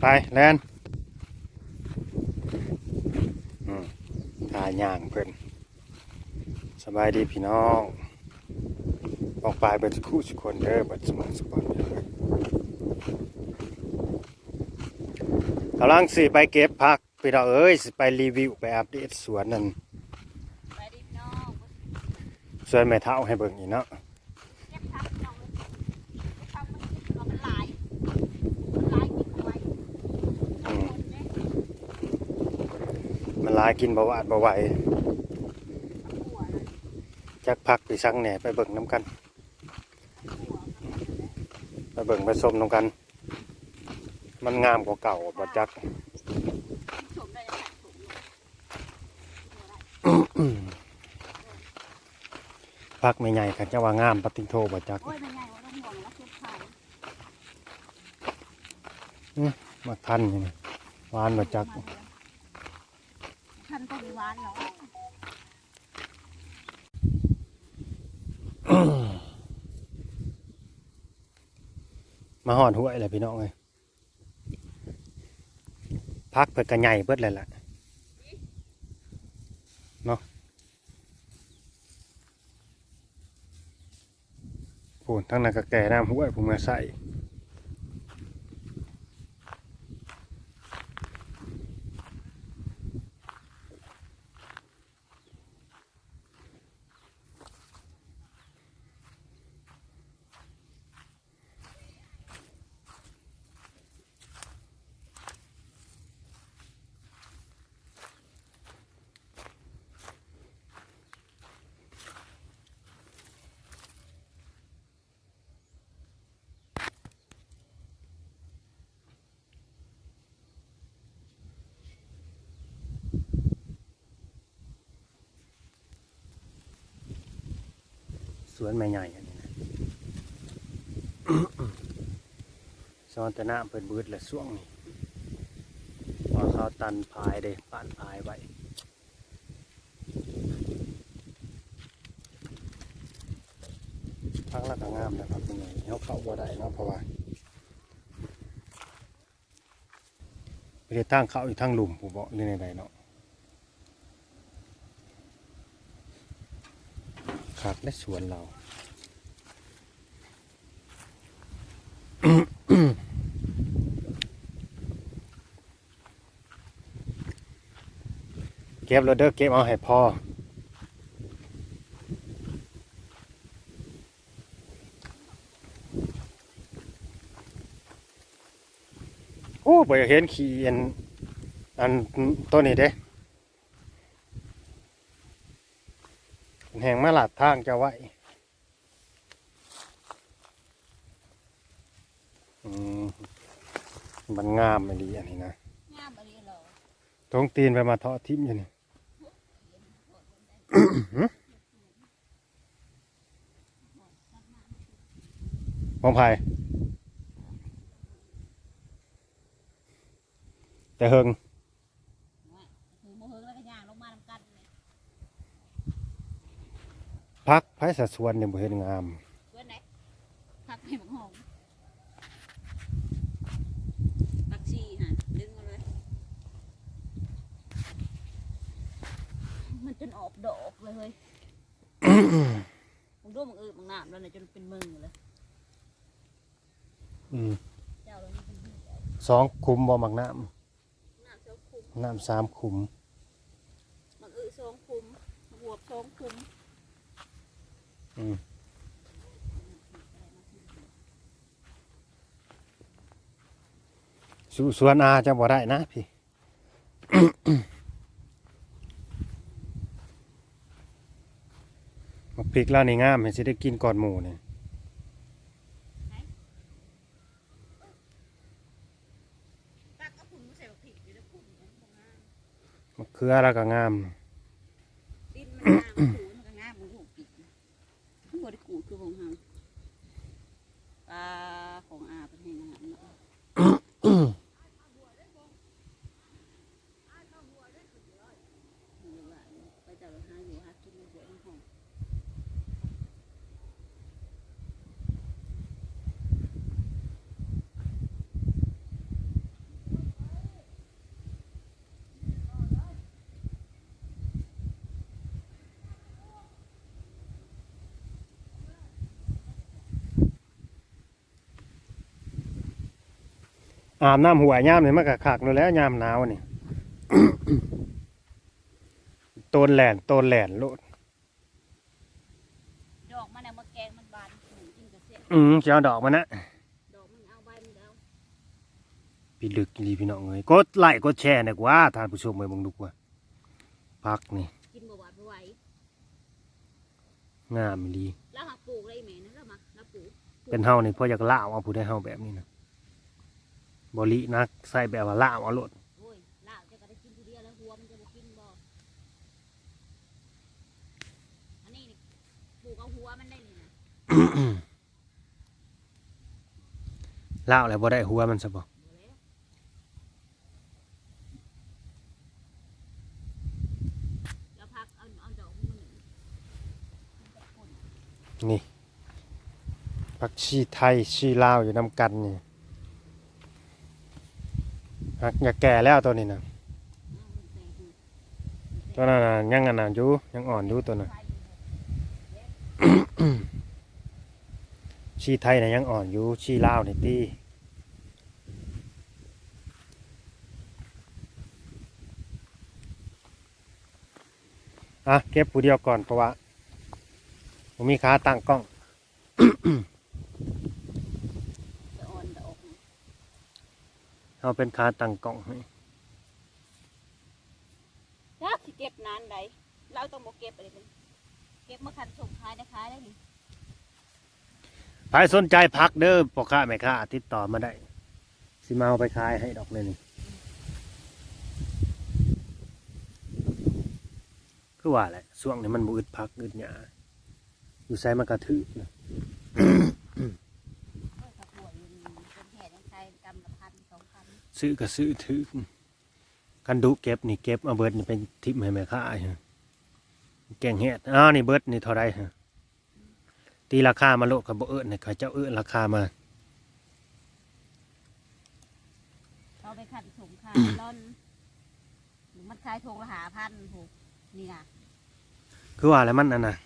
ไปแลนอืมตาย่างเพิ่นสบายดีพี่น้องออกไปเบิดสักครู่สักคนเด้อเบัดสมองสปอนเด้อกำลังสิไปเก็บผักพี่น้องเอ้ยสิไปรีวิวไปอัปเดตสวนนั่นไปดิน้องสวนแม่เฒ่าให้เบิ่งอีกเนาะ เก็บทับน้องเลยเก็บทับมันกินเรามันหลายมันหลายกินเอาไว้ อืม คนเนี่ย มันหลาย กินบ่หวาดบ่ไหวหัวนะจักพักไปสั่งแหน่ไปเบิ่งน้ำกันหัวไปเบิ่งไปชมน้ำกัน มันงามกว่าเก่าบ่จักสมได้ยังไงสมเลยพักไม่ใหญ่กันจะว่างามปฏิงโทบ่จักโอ้ยมันใหญ่ว่าต้องห่วงแล้วเก็บขายมาทันนี่นะหวานบ่จักท่านเนาะมาหอดห้วยเลยพี่น้องเลยพักเปิดกระใหญ่เบิดเลยล่ะเนาะพูนทั้งนั้นก็แก่น้ำห้วยผมมาใส่ สวนไม่ใหญ่อันนี้นะซอนต่น้ำเปิดบืดและช่วงนี้พอเขาตันพายเด้ป้านพายไว้พักแล้วก็งามนะครับเป็นไงเขาเข้าบ่ได้เนาะเพราะว่าไปได้ตั้งเขาอยู่ทั้งหลุมผมบอกนี่ในใดเนาะขาด และสวนเราเก็บแล้วเด้อเก็บเอาให้พอโอ้บ่อยากเห็นขี้อันอันตัวนี้เด้ แห่งมาหลาดทางจะไว้อืมมันงามไม่ดีอันนี้นะงามอะไรเหรอตรงตีนไปมาเทาะทิมอยู่นี่มองภายแต่เฮิง ถือโมเฮิงแล้วก็ย่างลงมาทำกันเลย พักไผ่สัดส่วนเนี่ยบ่เห็นงามเว้นไหนผักให้บักหอมผักชีฮะดึงมาเลย มันจนออกดอกเลยเฮ้ยผมดูมึงอืดมึงน้ำแล้วเนี่ยจนเป็นมึงเลยอืมเจ้าเรานี่เป็นมึงแล้วสองคุมบ่มักน้น้ำเช้าคุมำน้ำสามคุมมึงอืดสองคุมบวบสองคุมอืม สสวนอาจะบ่ได้นะพี่มักพริกแล้วนี่งามเห็นสิได้กินก่อนหมูนี่ตักก็คุมใส่บักผิดอยู่แล้วคุมเนี่ยบ่งามมะเขือแล้วก็งามดินมันงามขูดมันก็งามมันถูกปิดมันบ่ได้ขูดคือของเฮาปลาของอาเป็นแห่งอาหารเนาะไปเจ้าหาอยู่หากินในสวนของ อ อาบน้ำหัวยามนี่มันก็คักนู่นแหล้วยามหนาวนี่โตนแหลนโตนแหลนโลดดอกมันเอามาแกงมันบานหมูกินกับเสี้ยอืมสิเอาดอกมันนะดอกมันเอาใบมันเอาพี่ลึกดีพี่น้องเอ้ยกดไลค์กดแชร์หน่อยกว่าท่านผู้ชมเอ้ยเบิ่งดูกว่าพักนี่กินบ่หวานบ่ไหวงามดีแล้วหักปลูกอะไรแม่นะแล้วมาแล้วปลูกเป็นเฮานี่พออยากล่าวเอาผู้ได้เฮาแบบนี้นะ บรินักใส่แบบว่าล่าวเอาโลดโอ้ยลาวจะก็ได้กินทีเดียวแล้วหัวมันจะบ่กินบ่อันนี้นี่ปลูกเอาหัวมันได้นี่นะล่าวแล้วบ่ได้หัวมันซะบ่บ่แล้วแล้วพักเอาเอาดอกมันนี่มันจะพ่น นี่ผักชีไทยชีลาวอยู่นํกันนี่ หักอยากแก่แล้วตัวนี้นะตัวนั้นน่ะยังอันนั้นอยู่ยังอ่อนอยู่ตัวนั้นชีไทยน่ะยังอ่อนอยู่ชีลาวนี่ตีอะเก็บผู้เดียวก่อนเพราะว่าผมมีขาตั้งกล้อง จะอ่อนดอก เอาเป็นขาตั้งกล้องให้ถ้าสิเก็บนานใดเราต้องบ่เก็บอะไรเป็นเก็บมาคันส่งขายได้ขายได้นี่ใครสนใจพักเด้อพ่อค้าแม่ค้าติดต่อมาได้ สิมาเอาไปขายให้ดอกเลยนี่คือว่าแหละช่วงนี้มันบอึดพักอึดหยาอยู่ใส่มันกระถือนะ โอ้ยถ้าป่วยอยู่นี่เป็นแห่ยังใช้กำละพันสองพัน ซื้อก็ซื้อถือกันดุเก็บนี่เก็บเอาเบิดนี่เป็นทิปให้แม่ค้าฮะแกงเห็ดอ้าวนี่เบิดนี่เท่าไรฮะตีราคามาโลดกับบ่เอิ้นให้เขาเจ้าเอิ้นราคามาเราไปขันส่งขายร้อนหรือมันขายทงละหาพันถูกนี่นะคือว่าอะไรมันอันน่ะ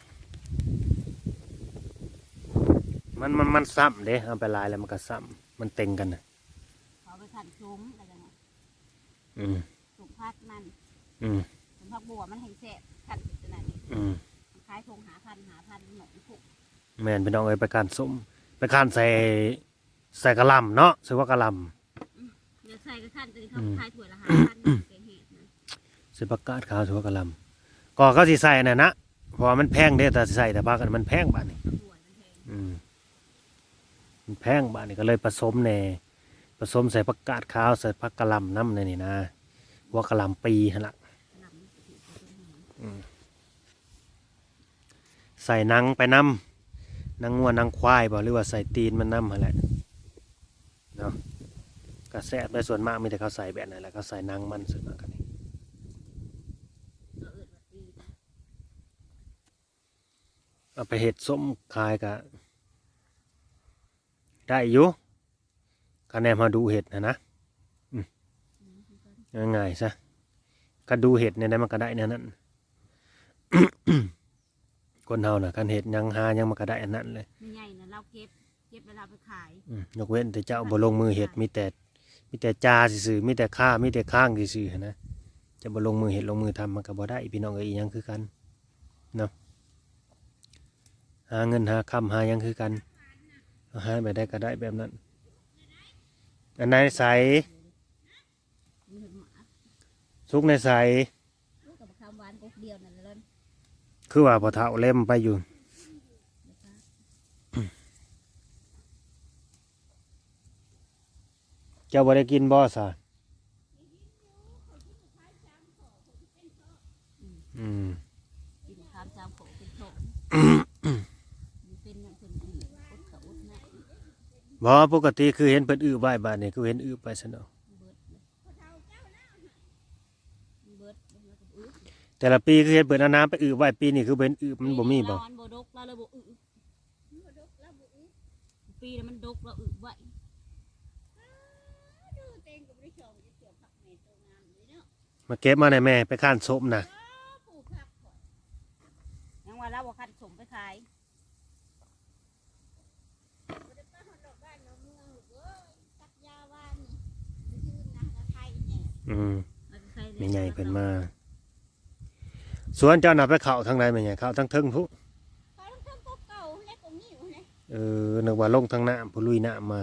มันมันมันซ้ำเด้เอาไปลายแล้วมันก็ซ้ำมันเต็งกันนะ เขาไปขันซุ้มอะไรกันนะอืมสุ่มพักมันอืมสุ่มพักบัวมันแห้งแซ่บขันขนาดนี้อืมขายทงหาพันหาพันหน่อยถูกแม่นพี่น้องเอ้ยไปการส้มไปการใส่ใส่กระหลำเนาะซื้อว่ากระหลเดี๋ยวใส่กระขันตัวนี้เขาอืมขายถั่วละหาพันแกงเห็ดนะำซื้อประกาศขาวซื้อว่ากระหลำก็เขาสิใส่น่ะนะเพราะว่ามันแพงเด้แต่สิใส่แต่พักอันมันแพงบาดนี้ถั่วมันแพงอืมมันแพงบาดนี้ก็เลยผสมแหน่ผ สมใส่ประกาศขาวใส่ผักกระหลำน้ำในนี่นะหัว่ากระหลำปีหั่นละนำถูกผสมหอมใส่หนังไปน้ำหนังงัวหนังควายบ่หรือว่าใส่ตีนมันน้ำหั่นแหละเนาะกระแสไปส่วนมากมีแต่เขาใส่แบบนั้นแหละเขาใส่หนังมันส่วนมากกันนี่ก็เอิดว่าตีนะเอาไปเห็ดส้มขายก็ได้อยู่ คะแนนมาดูเห็ดนะนะอืมคือกันง่ายๆซะก็ดูเห็ดในนั้นมันก็ได้แนวนั้นคนเฮาน่ะกันเห็ดหยังหาหยังมันก็ได้อันนั้นเลยไม่ใหญ่นะเราเก็บเก็บเวลาไปขายอืมยกเว้นแต่เจ้าบ่ลงมือเห็ดมีแต่มีแต่จาซื่อๆมีแต่ข้ามีแต่ข้างซื่อๆหั้นนะจะบ่ลงมือเห็ดลงมือทำมันก็บ่ได้พี่น้องเอ้ยอีหยังคือกันเนาะหาเงินหาคำหาหยังคือกันเอาหาไปได้ก็ได้แบบนั้น อันไหนใสมีเห็ดหมาสุกในใสลูกกับมะขามหวานกุ๊กเดียวนั่นแหละคือว่าพอเท่าเล่มไปอยู่เจ้าบ่ได้กินบ่ซะอืมกินมะขามจามโขเป็นโถมันเป็นอย่างเป็นอีกอุดเขาอุดแน่ บ่ปกติคือเห็นเพิ่นอื้อไว้บาดนี้คือเห็นอื้อไปซะเนาะเบิดเลยเบิดแล้วก็อึแต่ละปีคือเห็นเพิ่นเอาน้ำไปอื้อไว้ปีนี้คือเพิ่นอื้อมันบ่มีบ่เราอันบ่ดกเราเลยบ่อึปีนั้นมันดกเราอึไว้ดูเต็งกับริชองจะเกี่ยวผักเมตงามเลยเนาะมาเก็บมาในแม่ไปข้านศพน่ะปลูกผักก่อนยังว่าเราบ่คันสมไปขายบ่ได้ไปฮอดดอกบ้านดอกเมืองลูกเอ้ยตักยาหวานนี่ อืมแล้วก็ใส่แม่ใหญ่เพิ่นมาสวนเจ้าน่ะไปเข้าทางใดแม่ใหญ่เข้าทางเทิงพุเขาต้องทำก็เก่าแล้วก็งิ้วเลยเออนึกว่าลงทางน้ำผู้ลุยน้ำมา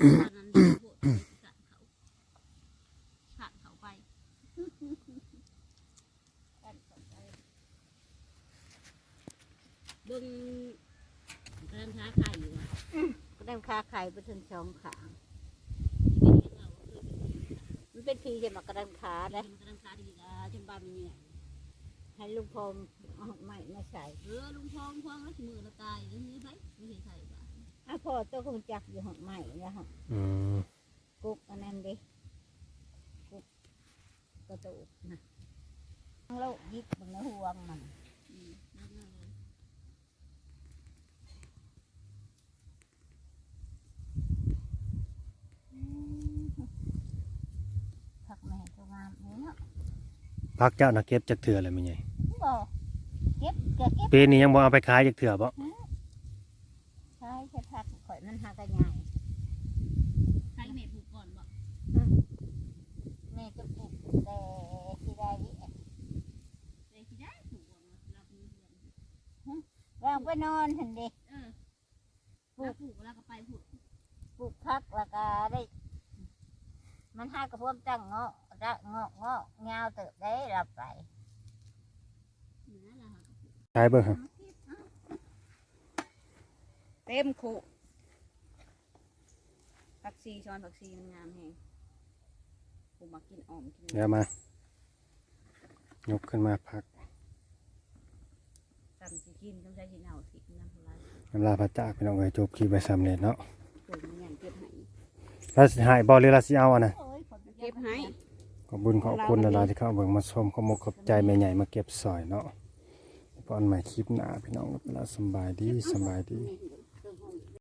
ตอนนั้นดูพวกสั่นเขาสั่นเขาไปสั่นเขาไปเบิ่งกระดานค้าไข่อยู่อะก็ได้ค่าไข่ไปถึงสองขาง้พีจะมากระดังขาเลยกระดังขาดีละจนบ้านมันเนี่ยให้ลุงพรมเอาไม้มาใส่เออลุงพงพองแล้วมือเราตายแล้วนี่ไปไม่เห็นใส่ป่ะอะพ่อเจ้าคงจักอยู่ห้องไม้แล้วห้องอืมกุ๊กอันนั้นดิกุ๊กกระตูกนะโลกยิบมันในห่วงมัน อืมนั่นน่ะเลย ผักแม่ตัวงามนี่ เนาะพักเจ้าน่ะเก็บจักเถื่อเลยแม่ใหญ่บ่เก็บเก็บเก็บปีนี้ยังบ่เอาไปขายจักเถื่อบ่ใช่ใช่ผักข่อยมันหากระใหญ่ใครแม่ปลูกก่อนบ่แม่จะปลูกแต่ที่ใดเลยที่ได้ปลูกก่อนมารับมือเพื่อนวางไปนอนเห็นเด็เออแล้วปลูกแล้วก็ไปปลูกปลูกพักแล้วก็ได้ มันหากระพวมตั้งเงาะ ระเงาะเงาะเงาวเติบได้รับไปนี่นะล่ะขายเบิ่งครับเต็มคุผักซีช้อนผักซีมันงามแฮงผมมากินอ่อมกินเดี๋ยวมา ยกขึ้นมาพักตำสิกินต้องใช้หินเอาสิน้ำพลายน้ำลาพระจากพี่น้องเอ้ยจบคลิปไปสำเร็จเนาะปลูกมันอย่างเก็บให้แล้วสิหายบ่หรือเราสิเอาอะนะโอ้ยผลเก็บให้ ขอบคุญขอบคุณหลายๆที่เข้าเบิ่งมาชมขอมกขอบใจแม่ใหญ่มาเก็บสอยเนาะพบกันใหม่คลิปหน้าพี่น้องเวลาสำบายดีสำบายดีนี่